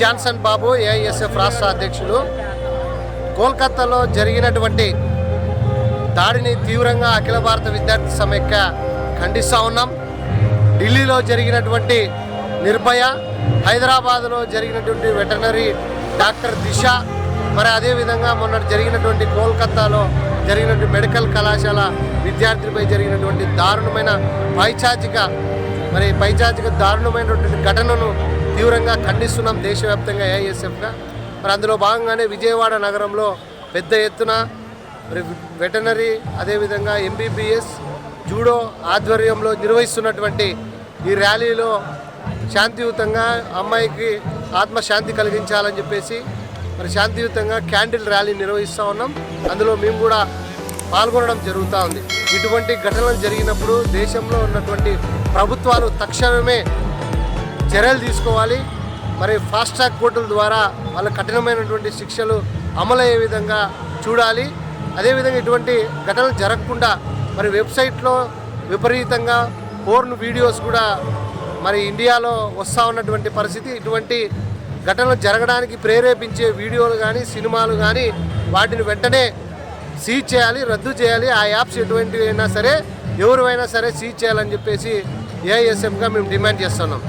Johnson బాబు AISF రాష్ట్ర అధ్యక్షులు. కోల్కతాలో జరిగినటువంటి దాడిని తీవ్రంగా అఖిల భారత విద్యార్థి సమైక్య ఖండిస్తూ ఉన్నాం. ఢిల్లీలో జరిగినటువంటి నిర్భయ హైదరాబాద్లో జరిగినటువంటి వెటనరీ డాక్టర్ దిశ మరి అదేవిధంగా మొన్న జరిగినటువంటి కోల్కతాలో జరిగినటువంటి మెడికల్ కళాశాల విద్యార్థులపై జరిగినటువంటి దారుణమైన పైచాచిక మరి పైచాచిక దారుణమైనటువంటి ఘటనను తీవ్రంగా ఖండిస్తున్నాం దేశవ్యాప్తంగా ఏఐఎస్ఎఫ్గా మరి అందులో భాగంగానే విజయవాడ నగరంలో పెద్ద ఎత్తున మరి వెటనరీ అదేవిధంగా ఎంబీబీఎస్ జూడో ఆధ్వర్యంలో నిర్వహిస్తున్నటువంటి ఈ ర్యాలీలో శాంతియుతంగా అమ్మాయికి ఆత్మశాంతి కలిగించాలని చెప్పేసి మరి శాంతియుతంగా క్యాండిల్ ర్యాలీ నిర్వహిస్తూ ఉన్నాం. అందులో మేము కూడా పాల్గొనడం జరుగుతూ ఉంది. ఇటువంటి ఘటనలు జరిగినప్పుడు దేశంలో ఉన్నటువంటి ప్రభుత్వాలు తక్షణమే చర్యలు తీసుకోవాలి. మరి ఫాస్ట్ ట్రాక్ కోర్టుల ద్వారా వాళ్ళ కఠినమైనటువంటి శిక్షలు అమలయ్యే విధంగా చూడాలి. అదేవిధంగా ఇటువంటి ఘటనలు జరగకుండా మరి వెబ్సైట్లో విపరీతంగా పోర్న్ వీడియోస్ కూడా మరి ఇండియాలో వస్తూ ఉన్నటువంటి పరిస్థితి. ఇటువంటి ఘటనలు జరగడానికి ప్రేరేపించే వీడియోలు కానీ సినిమాలు కానీ వాటిని వెంటనే సీజ్ చేయాలి రద్దు చేయాలి. ఆ యాప్స్ ఎటువంటివి అయినా సరే ఎవరు అయినా సరే సీజ్ చేయాలని చెప్పేసి ఏఐఎస్ఎఫ్గా మేము డిమాండ్ చేస్తున్నాం.